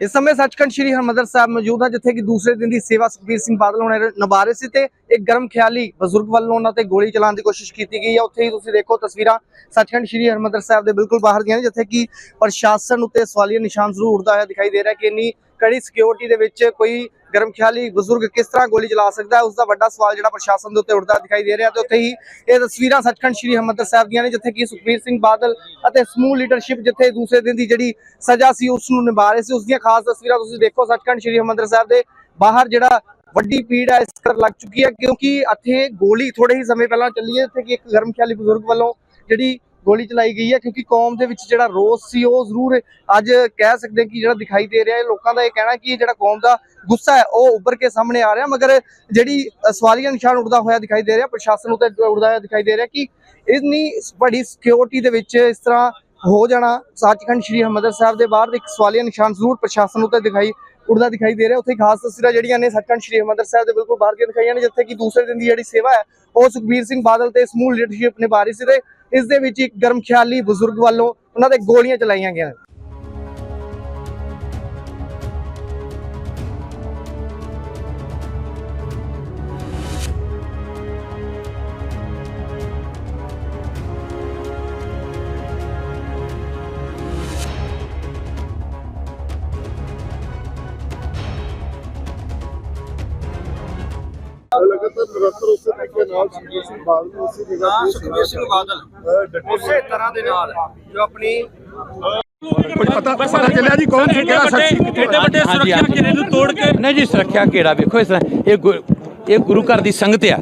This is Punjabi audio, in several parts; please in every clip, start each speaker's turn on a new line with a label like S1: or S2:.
S1: ਇਸ ਸਮੇਂ ਸੱਚਖੰਡ ਸ੍ਰੀ ਹਰਮੰਦਰ ਸਾਹਿਬ ਮੌਜੂਦ ਹੈ, ਜਿੱਥੇ ਕਿ ਦੂਸਰੇ ਦਿਨ ਦੀ ਸੇਵਾ ਸੁਖਬੀਰ ਸਿੰਘ ਬਾਦਲ ਹੋਣੇ ਨਿਭਾ ਰਹੇ ਸੀ ਤੇ ਇੱਕ ਗਰਮ ਖਿਆਲੀ ਬਜ਼ੁਰਗ ਵੱਲੋਂ ਉਹਨਾਂ ਤੇ ਗੋਲੀ ਚਲਾਉਣ ਦੀ ਕੋਸ਼ਿਸ਼ ਕੀਤੀ ਗਈ ਹੈ। ਉੱਥੇ ਹੀ ਤੁਸੀਂ ਦੇਖੋ ਤਸਵੀਰਾਂ ਸੱਚਖੰਡ ਸ੍ਰੀ ਹਰਮੰਦਰ ਸਾਹਿਬ ਦੇ ਬਿਲਕੁਲ ਬਾਹਰ ਦੀਆਂ ਨੇ, ਜਿੱਥੇ ਕਿ ਪ੍ਰਸ਼ਾਸਨ ਉੱਤੇ ਸਵਾਲੀਆ ਨਿਸ਼ਾਨ ਜ਼ਰੂਰ ਉੱਠਦਾ ਹੋਇਆ ਦਿਖਾਈ ਦੇ ਰਿਹਾ ਕਿ ਇੰਨੀ ਕੜੀ ਸਿਕਿਉਰਿਟੀ ਦੇ ਵਿੱਚ ਕੋਈ ਗਰਮ ਖਿਆਲੀ ਬਜ਼ੁਰਗ ਕਿਸ ਤਰ੍ਹਾਂ ਗੋਲੀ ਚਲਾ ਸਕਦਾ ਹੈ ਉਸ ਦਾ ਵੱਡਾ ਸਵਾਲ ਜਿਹੜਾ ਪ੍ਰਸ਼ਾਸਨ ਦੇ ਉੱਤੇ ਉੱਠਦਾ ਦਿਖਾਈ ਦੇ ਰਿਹਾ ਤੇ ਉੱਥੇ ਹੀ ਇਹ ਤਸਵੀਰਾਂ ਸੱਚਖੰਡ ਸ੍ਰੀ ਹਰਮੰਦਰ ਸਾਹਿਬ ਦੀਆਂ ਨੇ, ਜਿੱਥੇ ਕਿ ਸੁਖਬੀਰ ਸਿੰਘ ਬਾਦਲ ਅਤੇ ਸਮੂਹ ਲੀਡਰਸ਼ਿਪ ਜਿੱਥੇ ਦੂਸਰੇ ਦਿਨ ਦੀ ਜਿਹੜੀ ਸਜ਼ਾ ਸੀ, ਉਸ ਨੂੰ ਨਿਭਾ ਰਹੇ ਸੀ। ਉਸ ਦੀਆਂ ਖਾਸ ਤਸਵੀਰਾਂ ਤੁਸੀਂ ਦੇਖੋ ਸੱਚਖੰਡ ਸ੍ਰੀ ਹਰਮੰਦਰ ਸਾਹਿਬ ਦੇ ਬਾਹਰ ਜਿਹੜਾ ਵੱਡੀ ਭੀੜ ਹੈ, ਇਸ ਕਰ ਲੱਗ ਚੁੱਕੀ ਹੈ, ਕਿਉਂਕਿ ਇੱਥੇ ਗੋਲੀ ਥੋੜੇ ਹੀ ਸਮੇਂ ਪਹਿਲਾਂ ਚੱਲੀ ਹੈ, ਜਿੱਥੇ ਕਿ ਇੱਕ ਗਰਮ ਖਿਆਲੀ ਬਜ਼ੁਰਗ ਵੱਲੋਂ ਜਿਹੜੀ ਗੋਲੀ ਚਲਾਈ ਗਈ ਹੈ ਕਿਉਂਕਿ ਕੌਮ ਦੇ ਵਿੱਚ ਜਿਹੜਾ ਰੋਸ ਸੀ ਉਹ ਜ਼ਰੂਰ ਅੱਜ ਕਹਿ ਸਕਦੇ ਹਾਂ ਕਿ ਜਿਹੜਾ ਦਿਖਾਈ ਦੇ ਰਿਹਾ ਹੈ। ਲੋਕਾਂ ਦਾ ਇਹ ਕਹਿਣਾ ਕਿ ਜਿਹੜਾ ਕੌਮ ਦਾ ਗੁੱਸਾ ਹੈ ਉਹ ਉੱਭਰ ਕੇ ਸਾਹਮਣੇ ਆ ਰਿਹਾ ਮਗਰ ਜਿਹੜੀ ਅ, ਸਵਾਲੀਆ ਨਿਸ਼ਾਨ ਉੱਠਦਾ ਹੋਇਆ ਦਿਖਾਈ ਦੇ ਰਿਹਾ ਪ੍ਰਸ਼ਾਸਨ ਉੱਤੇ ਉੱਠਦਾ ਹੋਇਆ ਦਿਖਾਈ ਦੇ ਰਿਹਾ ਕਿ ਇੰਨੀ ਬੜੀ ਸਿਕਿਉਰਿਟੀ ਦੇ ਵਿੱਚ ਇਸ ਤਰ੍ਹਾਂ ਹੋ ਜਾਣਾ ਸੱਚਖੰਡ ਸ੍ਰੀ ਹਰਿਮੰਦਰ ਸਾਹਿਬ ਦੇ ਬਾਹਰ ਇੱਕ ਸਵਾਲੀਆ ਨਿਸ਼ਾਨ ਜ਼ਰੂਰ ਪ੍ਰਸ਼ਾਸਨ ਉੱਤੇ ਦਿਖਾਈ ਉੱਡਦਾ ਦਿਖਾਈ ਦੇ ਰਿਹਾ। ਉੱਥੇ ਖਾਸ ਤਸਵੀਰਾਂ ਜਿਹੜੀਆਂ ਨੇ ਸੱਚਖੰਡ ਸ੍ਰੀ ਹਰਿਮੰਦਰ ਸਾਹਿਬ ਦੇ ਬਿਲਕੁਲ ਬਾਹਰ ਦੀਆਂ ਦਿਖਾਈਆਂ ਨੇ ਜਿੱਥੇ ਕਿ ਦੂਸਰੇ ਦਿਨ ਦੀ ਜਿਹੜੀ ਸੇਵਾ ਹੈ ਉਹ ਸੁਖਬੀਰ ਸਿੰਘ ਬਾਦਲ ਤੇ ਸਮੂਹ ਲੀਡਰਸ਼ਿਪ ਨਿਭਾ ਰਹੀ ਸੀ ਤੇ ਇਸ ਦੇ ਵਿੱਚ ਇੱਕ ਗਰਮਖਿਆਲੀ ਬਜ਼ੁਰਗ ਵੱਲੋਂ ਉਹਨਾਂ ਦੇ ਗੋਲੀਆਂ ਚਲਾਈਆਂ ਗਈਆਂ
S2: ਲਗਾਤਾਰ ਨਿਰੰਤਰ ਉਸੇ ਤਰੀਕੇ ਨਾਲ ਸੁਖਬੀਰ ਸਿੰਘ ਬਾਦਲ ਨੂੰ ਉਸੇ ਜਗ੍ਹਾ
S3: ਹਾਂ
S2: ਤੇ
S3: ਸੁਖਬੀਰ ਸਿੰਘ ਬਾਦਲ।
S2: ਅਹ, ਡਟੇ
S3: ਉਸੇ ਤਰ੍ਹਾਂ ਦੇ ਨਾਲ ਜੋ ਆਪਣੀ
S4: ਕੁਝ ਪਤਾ ਪਤਾ ਚੱਲਿਆ ਜੀ ਕੌਣ ਸੀ ਕਿਹੜਾ ਸ਼ਖਸ ਸੀ?
S5: ਐਡੇ ਵੱਡੇ ਸੁਰੱਖਿਆ ਘੇਰੇ ਨੂੰ ਤੋੜ ਕੇ?
S6: ਨਹੀਂ ਜੀ ਸੁਰੱਖਿਆ ਕਿਹੜਾ ਵੇਖੋ ਇਸ ਤਰ੍ਹਾਂ ਇਹ ਗੁ- ਇਹ ਗੁਰੂ ਘਰ ਦੀ ਸੰਗਤ ਆ।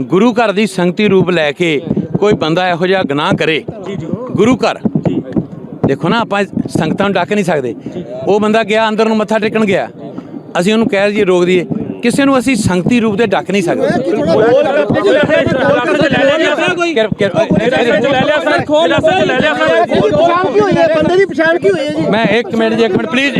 S6: ਗੁਰੂ ਘਰ ਦੀ ਸੰਗਤੀ ਰੂਪ ਲੈ ਕੇ ਕੋਈ ਬੰਦਾ ਇਹੋ ਜਿਹਾ ਗੁਨਾਹ ਕਰੇ ਗੁਰੂ ਘਰ। ਦੇਖੋ ਨਾ ਆਪਾਂ ਸੰਗਤਾਂ ਨੂੰ ਡੱਕ ਨਹੀਂ ਸਕਦੇ। ਉਹ ਬੰਦਾ ਗਿਆ ਅੰਦਰ ਨੂੰ ਮੱਥਾ ਟੇਕਣ ਗਿਆ। ਅਸੀਂ ਉਹਨੂੰ ਕਹਿ ਜੀ ਰੋਕ ਦਈਏ। ਕਿਸੇ ਨੂੰ ਅਸੀਂ ਸੰਗਤੀ ਰੂਪ ਦੇ ਡੱਕ ਨਹੀਂ ਸਕਦੇ।
S5: ਲੈ ਲਿਆ ਸਰ। ਕੋਈ?
S6: ਕਿਰ- ਕਿਰ-
S5: ਲੈ ਲਿਆ ਸਰ। ਖੋਲ ਲੈ ਲਿਆ ਸਰ।
S2: ਪਛਾਣ ਕੀ ਹੋਈ ਹੈ? ਬੰਦੇ ਦੀ ਪਛਾਣ ਕੀ ਹੋਈ ਹੈ ਜੀ?
S6: ਮੈਂ ਇੱਕ ਮਿੰਟ ਜੀ ਇੱਕ ਮਿੰਟ ਪਲੀਜ਼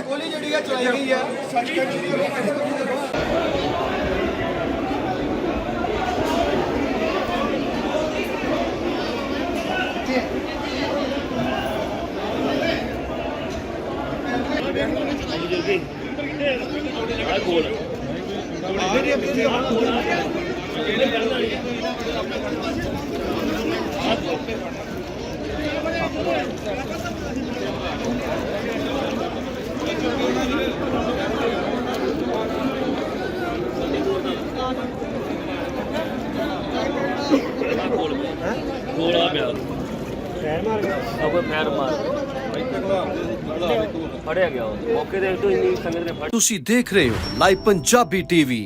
S1: ਗੋਲੀ ਜਿਹੜੀ ਹੈ ਚਲਾਈ ਗਈ ਹੈ
S5: ਗੋਲਾ ਪਿਆ ਅਬੇ ਫੈਰ ਮਾਰ ਫੜਿਆ ਗਿਆ ਮੌਕੇ ਤੇ ਤੋਂ ਇੰਨੀ ਸੰਗਤ ਨੇ
S7: ਤੁਸੀਂ ਦੇਖ ਰਹੇ ਹੋ ਲਾਈਵ ਪੰਜਾਬੀ ਟੀਵੀ।